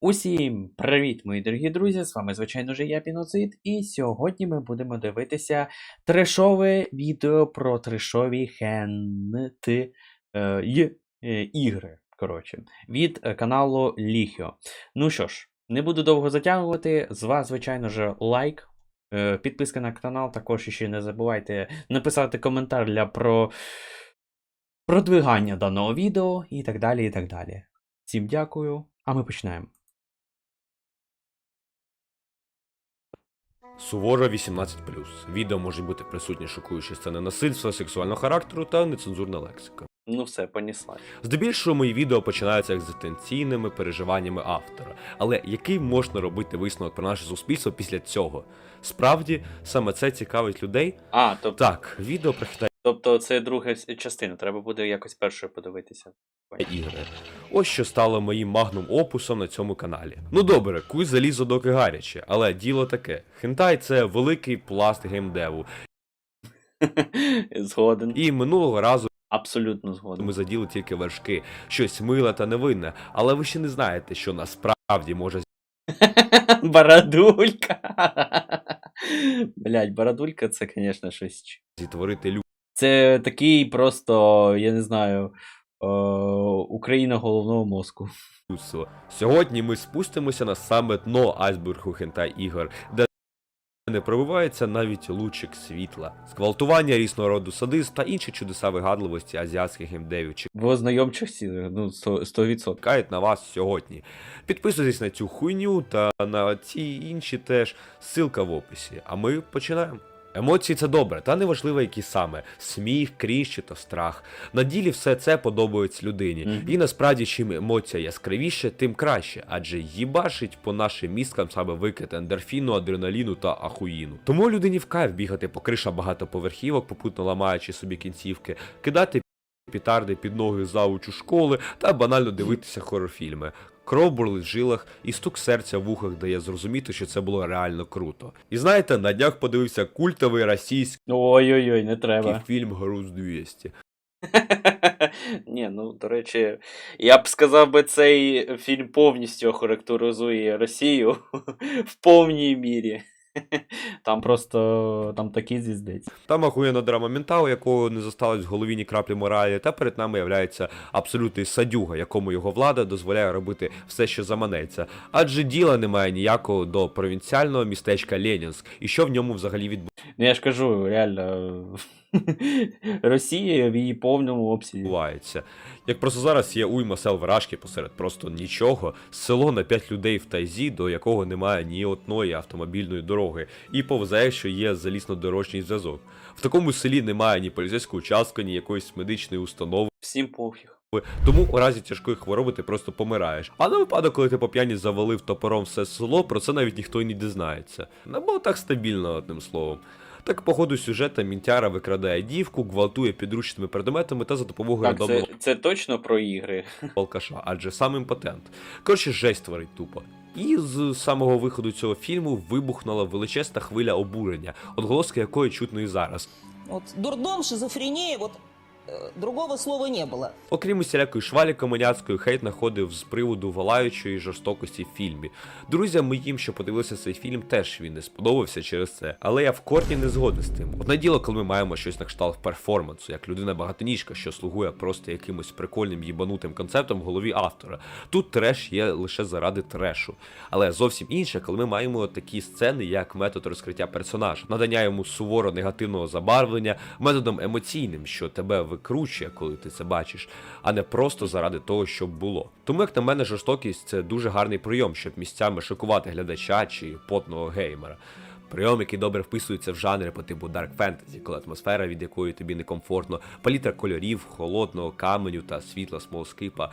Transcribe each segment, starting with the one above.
Усім привіт, мої дорогі друзі! З вами, звичайно ж, я Піноцид, і сьогодні ми будемо дивитися трешове відео про трешові хенти е, е, ігри. Коротше, від е, каналу Ліхіо. Ну що ж, не буду довго затягувати. З вас, звичайно ж, лайк, е, підписка на канал. Також ще не забувайте написати коментар для про... продвигання даного відео і так далі. і так далі. Всім дякую, а ми починаємо. Суворо 18. Відео можуть бути присутні шокуючі сцени насильства, сексуального характеру та нецензурна лексика. Ну все, понісла. Здебільшого мої відео починаються екзистенційними переживаннями автора. Але який можна робити висновок про наше суспільство після цього? Справді, саме це цікавить людей. А, тобто, Так, відео про тобто це друга частина, треба буде якось першою подивитися. ігри. Ось що стало моїм магнум опусом на цьому каналі. Ну добре, куй залізо доки гаряче, але діло таке: хентай це великий пласт геймдеву. Згоден. І минулого разу Абсолютно згоден. ми заділи тільки вершки, щось миле та невинне, але ви ще не знаєте, що насправді може Барадулька. Блять, барадулька це, звісно, щось. зітворити. Це такий просто, я не знаю, е- Україна головного мозку. Сьогодні ми спустимося на саме дно айсбергу хентай ігор, де не пробивається навіть лучик світла, зґвалтування різного роду садист та інші чудеса вигадливості азіатських геймдевів В ознайомчості, ну, 100%. 100%. чекають на вас сьогодні. Підписуйтесь на цю хуйню та на ці інші теж. Ссылка в описі. А ми починаємо. Емоції це добре, та неважливо, які саме сміх, чи то страх. На ділі все це подобається людині. Мгм. І насправді, чим емоція яскравіше, тим краще, адже їбашить по нашим мізкам саме викид ендорфіну, адреналіну та ахуїну. Тому людині в кайф бігати по кришах багатоповерхівок, попутно ламаючи собі кінцівки, кидати пітарди під ноги завучу школи та банально дивитися хорорфільми. Кров бурлить в жилах і стук серця в ухах дає зрозуміти, що це було реально круто. І знаєте, на днях подивився культовий російський Ой-ой-ой, не треба. фільм Груз 200. Ні, ну до речі, я б сказав би, цей фільм повністю охарактеризує Росію в повній мірі. Там просто там такий звіздець. Там ахуєнна драма ментал, якого не зосталось в голові ні краплі моралі, та перед нами являється абсолютний садюга, якому його влада дозволяє робити все, що заманеться. Адже діла немає ніякого до провінціального містечка Ленінськ, і що в ньому взагалі Ну я ж кажу, реально. Росія в її повному обсязі. відбувається. Як просто зараз є уйма сел вражки посеред просто нічого, село на 5 людей в тайзі, до якого немає ні одної автомобільної дороги, і повзе, якщо є залізнодорожній зв'язок. В такому селі немає ні поліцейського участка, ні якоїсь медичної установи. Всім пофіг. Тому у разі тяжкої хвороби ти просто помираєш. А на випадок, коли ти по п'яні завалив топором все село, про це навіть ніхто й не дізнається. Не було так стабільно, одним словом. Так, по ходу сюжета Мінтяра викрадає дівку, гвалтує підручними предметами та за допомогою Так, рандомного це, це точно про ігри. алкаша, адже сам імпотент. Коротше, жесть творить тупо. І з самого виходу цього фільму вибухнула величезна хвиля обурення, отголоски якої чутно і зараз. От дурдом, шизофрения, вот э, другого слова не было. Окрім усілякої швалі комуняцької, хейт находив з приводу валаючої жорстокості в фільмі. Друзям моїм, що подивилися цей фільм, теж він не сподобався через це. Але я в корні не згоден з тим. Одне діло, коли ми маємо щось на кшталт перформансу, як людина багатоніжка, що слугує просто якимось прикольним їбанутим концептом в голові автора. Тут треш є лише заради трешу. Але зовсім інше, коли ми маємо такі сцени, як метод розкриття персонажа, надання йому суворо негативного забарвлення, методом емоційним, що тебе викручує, коли ти це бачиш, а не просто заради того, щоб було. Тому, як на мене, жорстокість це дуже гарний прийом, щоб місцями шокувати глядача чи потного геймера. Прийом, який добре вписується в жанри по типу Dark Fantasy, коли атмосфера, від якої тобі некомфортно, палітра кольорів, холодного каменю та світла смолскипа.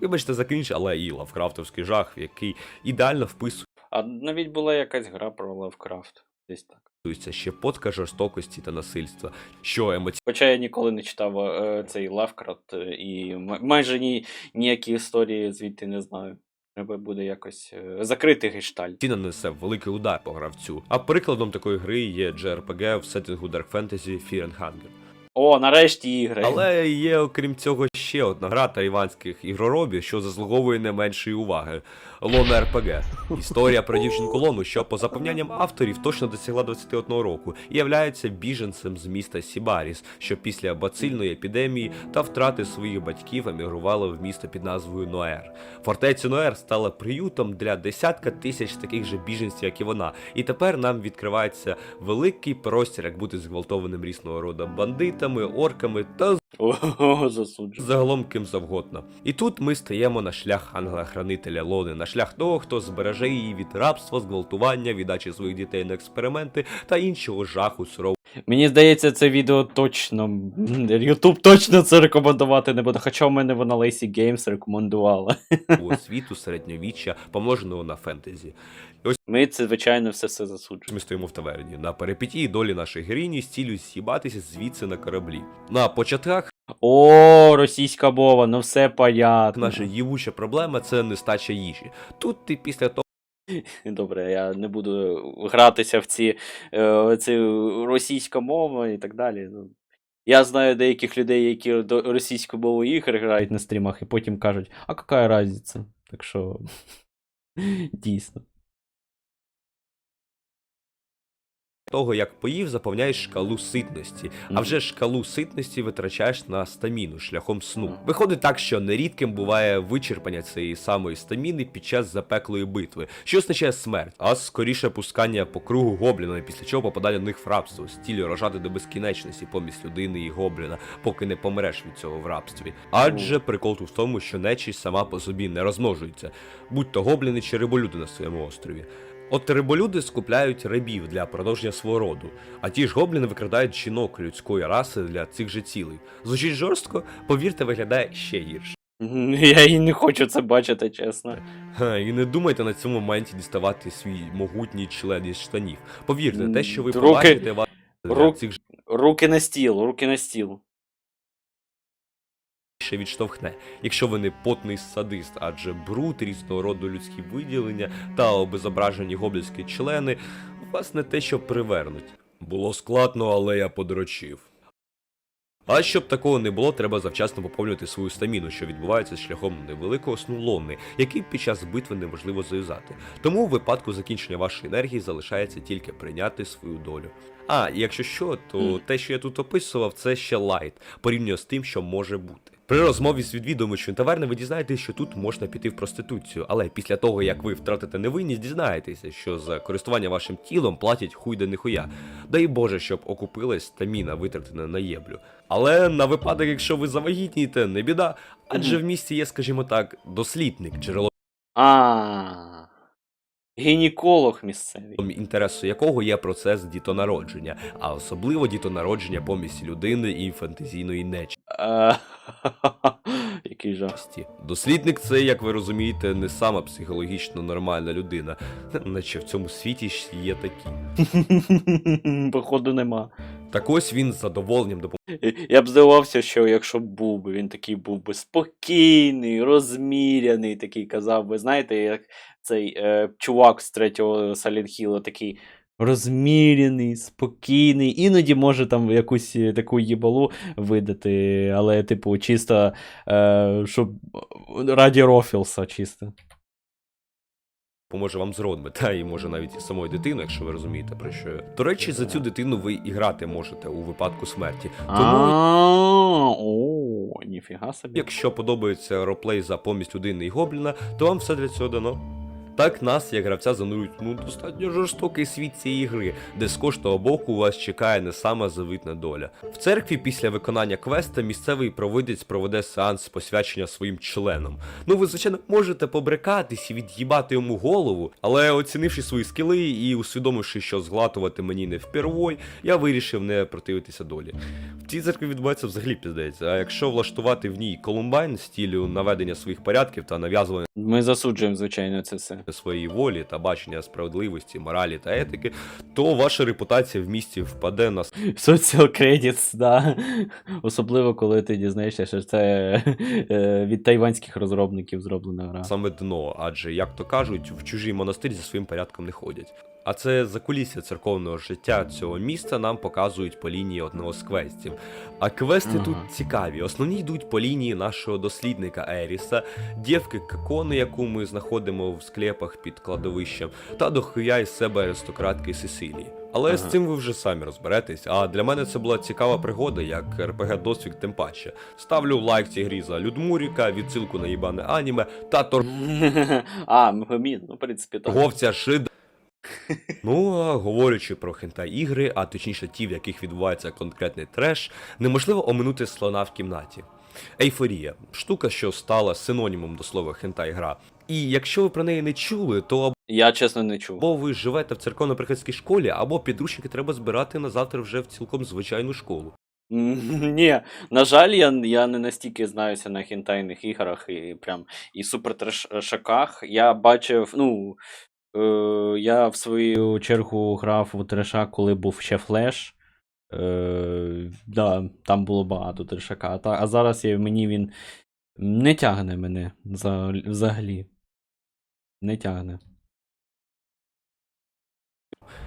Вибачте за крінж, але і лавкрафтовський жах, який ідеально вписується А навіть була якась гра про Лавкрафт. Десь так. Ще подка жорстокості та насильства, що емоційно Хоча я ніколи не читав е, цей Лавкрафт е, і майже ні, ніякі історії звідти не знаю. Треба буде якось е, закрити гештальт. нанесе великий удар по гравцю. А прикладом такої гри є JRPG в сеттингу Dark Fantasy Fear and Hunger. О, нарешті ігри. Але є, окрім цього, ще одна гра тайванських ігроробів, що заслуговує не меншої уваги. Лона РПГ. Історія про дівчинку Лону, що по запевнянням авторів точно досягла 21 року і являється біженцем з міста Сібаріс, що після бацильної епідемії та втрати своїх батьків емігрувала в місто під назвою Ноер. Фортеця Ноер стала приютом для десятка тисяч таких же біженців, як і вона. І тепер нам відкривається великий простір, як бути зґвалтованим різного роду бандитами, орками та О, засуджую. загалом ким завгодно. І тут ми стаємо на шлях ангела-хранителя Лони, на шлях того, хто збереже її від рабства, зґвалтування, віддачі своїх дітей на експерименти та іншого жаху сурового Мені здається, це відео точно. Ютуб точно це рекомендувати не буде. Хоча в мене вона Lazy Games рекомендувала. світу середньовіччя, помноженого на фентезі. Ми це, звичайно, все це засуджуємо. Ми стоїмо в таверні. На перипетії долі нашої героїні стілю з'їбатися звідси на кораблі. На початках О, російська мова, ну все понятно. наша ївуча проблема це нестача їжі. Тут ти після того. Добре, я не буду гратися в ці, е, ці російська мова і так далі. Ну, Я знаю деяких людей, які до російської мови ігри грають на стрімах, і потім кажуть, а яка різниця? Так що дійсно. Того, як поїв, заповняєш шкалу ситності, а вже шкалу ситності витрачаєш на стаміну шляхом сну. Виходить так, що нерідким буває вичерпання цієї самої стаміни під час запеклої битви, що означає смерть, а скоріше пускання по кругу гобліна, після чого попадання до них в рабство, стілі рожати до безкінечності помість людини і гобліна, поки не помреш від цього в рабстві. Адже прикол тут в тому, що нечість сама по собі не розмножується, будь то гобліни чи риболюди на своєму острові. От риболюди скупляють рибів для продовження свого роду, а ті ж гобліни викрадають жінок людської раси для цих же цілей. Звучить жорстко, повірте, виглядає ще гірше. Я і не хочу це бачити, чесно. Ха, і не думайте на цьому моменті діставати свій могутній член із штанів. Повірте, те, що ви Руки- побачите, вас для рук- цих же Руки на стіл, руки на стіл. Ще відштовхне, якщо ви не потний садист, адже бруд, різного роду людські виділення та обезображені гоблінські члени вас не те, що привернуть. Було складно, але я подрочив. А щоб такого не було, треба завчасно поповнювати свою стаміну, що відбувається шляхом невеликого сну лонни, який під час битви неможливо зав'язати. Тому у випадку закінчення вашої енергії залишається тільки прийняти свою долю. А, якщо що, то Мгм. те, що я тут описував, це ще лайт, порівняно з тим, що може бути. При розмові з відвідувачем таверни ви дізнаєтесь, що тут можна піти в проституцію, але після того, як ви втратите невинність, дізнаєтеся, що за користування вашим тілом платять хуй да нихуя. Дай Боже, щоб окупилась стаміна, витратена на єблю. Але на випадок, якщо ви завагітнієте, не біда, адже в місті є, скажімо так, дослідник, джерело А. Гінеколог місцевий. інтересу якого є процес дітонародження, а особливо дітонародження помісті людини і фантазійної нечисті. Який жах. Дослідник це, як ви розумієте, не сама психологічно нормальна людина, наче в цьому світі ж є такі. Походу нема. Так ось він з задоволенням допомагає Я б здивувався, що якщо б був би, він такий був би спокійний, розміряний, такий казав би, знаєте, як цей е, чувак з третього Hill, такий розміряний, спокійний, іноді може там якусь е, таку їбалу видати, але, типу, чисто, е, щоб раді Рофілса, чисто. поможе вам з родами, та і може навіть із самою дитиною, якщо ви розумієте про що. До речі, за цю дитину ви і грати можете у випадку смерті. Тому О, ніфіга собі. Якщо подобається роплей за помість людини і гобліна, то вам все для цього дано. Так нас, як гравця, занурюють ну достатньо жорстокий світ цієї гри, де з кожного боку вас чекає не сама завитна доля. В церкві після виконання квеста місцевий провидець проведе сеанс посвячення своїм членам. Ну ви звичайно можете побрикатись і від'їбати йому голову, але оцінивши свої скіли і усвідомивши, що зглатувати мені не впервой, я вирішив не противитися долі. В цій церкві відбувається взагалі піздець, а якщо влаштувати в ній колумбайн стілю наведення своїх порядків та нав'язування Ми засуджуємо, звичайно, це все. Своєї волі та бачення справедливості, моралі та етики, то ваша репутація в місті впаде на Social credits, да. Особливо, коли ти дізнаєшся, що це е, від тайванських розробників зроблена гра. саме дно, адже, як то кажуть, в чужий монастир зі своїм порядком не ходять. А це закулісся церковного життя цього міста нам показують по лінії одного з квестів. А квести Ага. тут цікаві. Основні йдуть по лінії нашого дослідника Еріса, дівки Какони, яку ми знаходимо в склепах під кладовищем, та дохуя із себе аристократки Сесилії. Але Ага. з цим ви вже самі розберетесь. А для мене це була цікава пригода, як РПГ досвід тим паче. Ставлю лайк цій грі за Людмуріка, відсилку на їбане аніме та тор... А, Мегамін, ну, в принципі, так. торговця Шида. Ну, а говорячи про хентай ігри, а точніше ті, в яких відбувається конкретний треш, неможливо оминути слона в кімнаті. Ейфорія штука, що стала синонімом до слова хентай гра. І якщо ви про неї не чули, то Я чесно не чув. або ви живете в церковно-приходській школі, або підручники треба збирати на завтра вже в цілком звичайну школу. Ні, на жаль, я, я не настільки знаюся на хентайних іграх і прям і супертрешаках. Я бачив, ну. Е, я в свою чергу грав у трешак, коли був ще флеш. Е, да, там було багато трешака. А, а зараз я, мені він не тягне мене взагалі. Не тягне.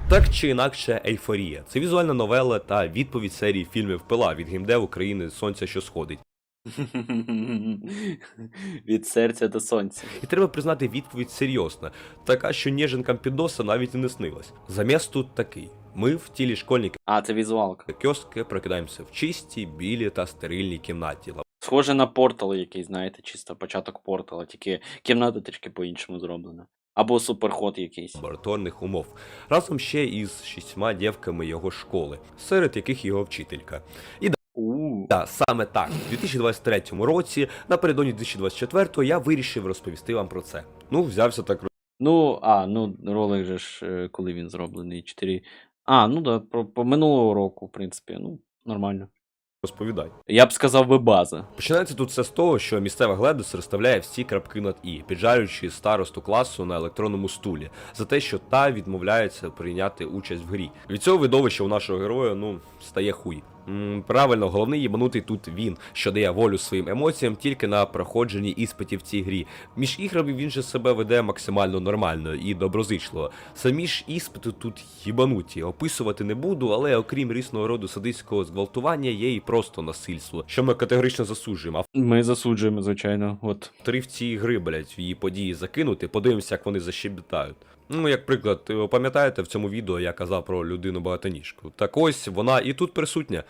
Так чи інакше, ейфорія. Це візуальна новела та відповідь серії фільмів Пила від геймдев України Сонця, що сходить. Від серця до сонця. І треба признати відповідь серйозна, така, що ніженкам підоса навіть і не снилась. Заміс тут такий: ми в тілі школьника А, це візуалка. кіоски прокидаємося в чистій, білій та стерильній кімнаті Схоже на портал який, знаєте, чисто початок портала, тільки кімната трішки по-іншому зроблена. Або суперход якийсь. лабораторних умов, разом ще із шістьма дівками його школи, серед яких його вчителька. У. Та саме так, у 2023 році, напередодні 2024 я вирішив розповісти вам про це. Ну, взявся так Ну, а, ну, ролик же ж, е, коли він зроблений, 4. А, ну да, про, по минулого року, в принципі, ну, нормально. розповідати. Я б сказав би база. Починається тут все з того, що місцева Гледус розставляє всі крапки над і, піджалюючи старосту класу на електронному стулі за те, що та відмовляється прийняти участь в грі. Від цього видовища у нашого героя ну стає хуй. М, правильно, головний єбанутий тут він, що дає волю своїм емоціям тільки на проходженні іспитів в цій грі. Між іграми він же себе веде максимально нормально і доброзичливо. Самі ж іспити тут їбануті. Описувати не буду, але окрім різного роду садистського зґвалтування, є і просто насильство, що ми категорично засуджуємо. Ми засуджуємо, звичайно. От. Авторів цієї гри, блять, її події закинути, подивимося, як вони защебітають. Ну, як приклад, ви пам'ятаєте в цьому відео я казав про людину багатоніжку. Так ось вона і тут присутня.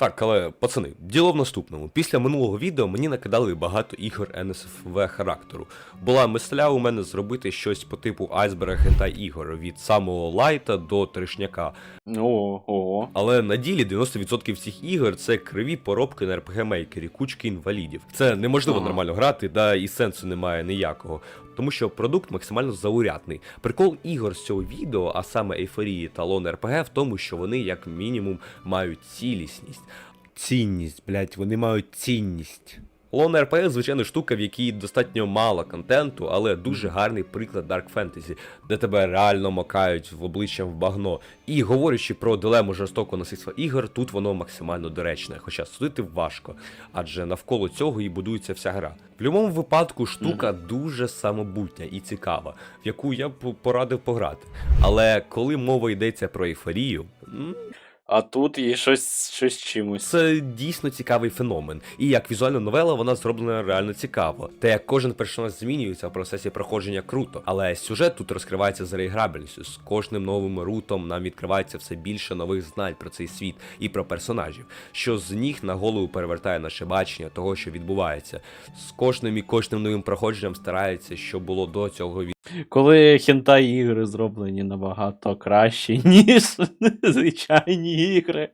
Так, але пацани, діло в наступному. Після минулого відео мені накидали багато ігор NSFV характеру. Була мисля у мене зробити щось по типу айсберга хентай ігор від самого лайта до трешняка. Ого. Але на ділі 90% всіх ігор це криві поробки на RPG мейкері, кучки інвалідів. Це неможливо Ага. нормально грати, да і сенсу немає ніякого. Тому що продукт максимально заурядний. Прикол ігор з цього відео, а саме ейфорії та лон РПГ, в тому, що вони як мінімум мають цілісність. Цінність, блять, вони мають цінність. Лон РПГ, звичайно, штука, в якій достатньо мало контенту, але дуже гарний приклад Dark Fantasy, де тебе реально макають в обличчя в багно. І говорячи про дилему жорстокого насильства ігор, тут воно максимально доречне, хоча судити важко, адже навколо цього і будується вся гра. В будь-якому випадку штука дуже самобутня і цікава, в яку я б порадив пограти. Але коли мова йдеться про ейфорію, А тут є щось, щось чимось. це дійсно цікавий феномен. І як візуальна новела вона зроблена реально цікаво. Те, як кожен персонаж змінюється в процесі проходження круто. Але сюжет тут розкривається з реіграбельністю. З кожним новим рутом нам відкривається все більше нових знань про цей світ і про персонажів, що з ніг на голову перевертає наше бачення того, що відбувається. З кожним і кожним новим проходженням старається, що було до цього Коли хентай ігри зроблені набагато краще, ніж звичайні ігри.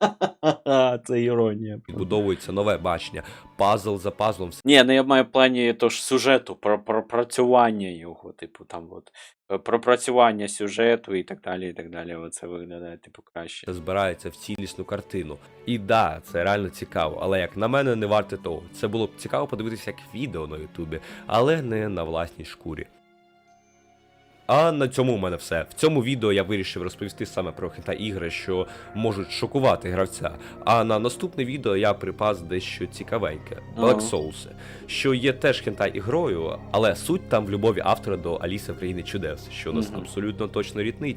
Це іронія. відбудовується нове бачення, пазл за пазлом. Ні, ну я маю в плані тож сюжету, про пропрацювання його, типу, там от е, пропрацювання сюжету і так далі, і так далі. Оце виглядає, типу, краще. збирається в цілісну картину. І да, це реально цікаво, але як на мене, не варте того. Це було б цікаво подивитися як відео на Ютубі, але не на власній шкурі. А на цьому у мене все. В цьому відео я вирішив розповісти саме про хентай ігри, що можуть шокувати гравця. А на наступне відео я припас дещо цікавеньке Black Souls, що є теж хентай ігрою, але суть там в любові автора до Аліси в країни чудес, що нас абсолютно точно рітнить.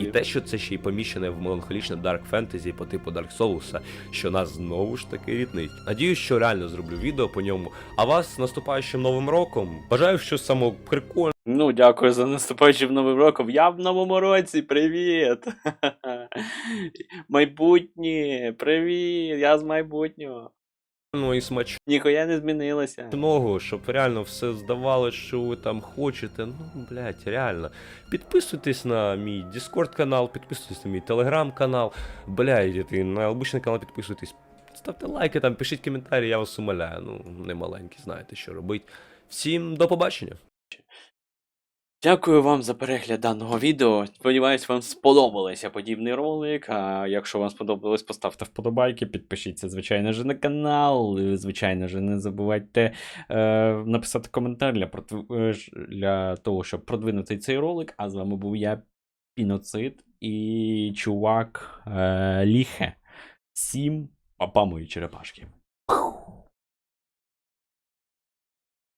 І те, що це ще й поміщене в меланхолічне Dark Fantasy по типу Dark Souls, що нас знову ж таки рітнить. Надіюсь, що реально зроблю відео по ньому. А вас з наступаючим новим роком. Бажаю щось само прикольне. Ну, дякую за наступаючим новим роком. Я в новому році, привіт! Майбутнє, привіт! Я з майбутнього. Ну і смачного, Ніхуя не змінилося. щоб реально все здавалося, що ви там хочете. Ну, блядь, реально. Підписуйтесь на мій Discord канал, підписуйтесь на мій Telegram канал. Блядь, і на обичний канал підписуйтесь. Ставте лайки там, пишіть коментарі, я вас умоляю. Ну, не маленькі, знаєте, що робить. Всім до побачення. Дякую вам за перегляд даного відео. Сподіваюсь, вам сподобався подібний ролик. А якщо вам сподобалось, поставте вподобайки, підпишіться, звичайно ж, на канал. Звичайно ж, не забувайте е, написати коментар для, е, для того, щоб продвинути цей ролик. А з вами був я, Піноцид і чувак е, Ліхе. Всім папа мої черепашки.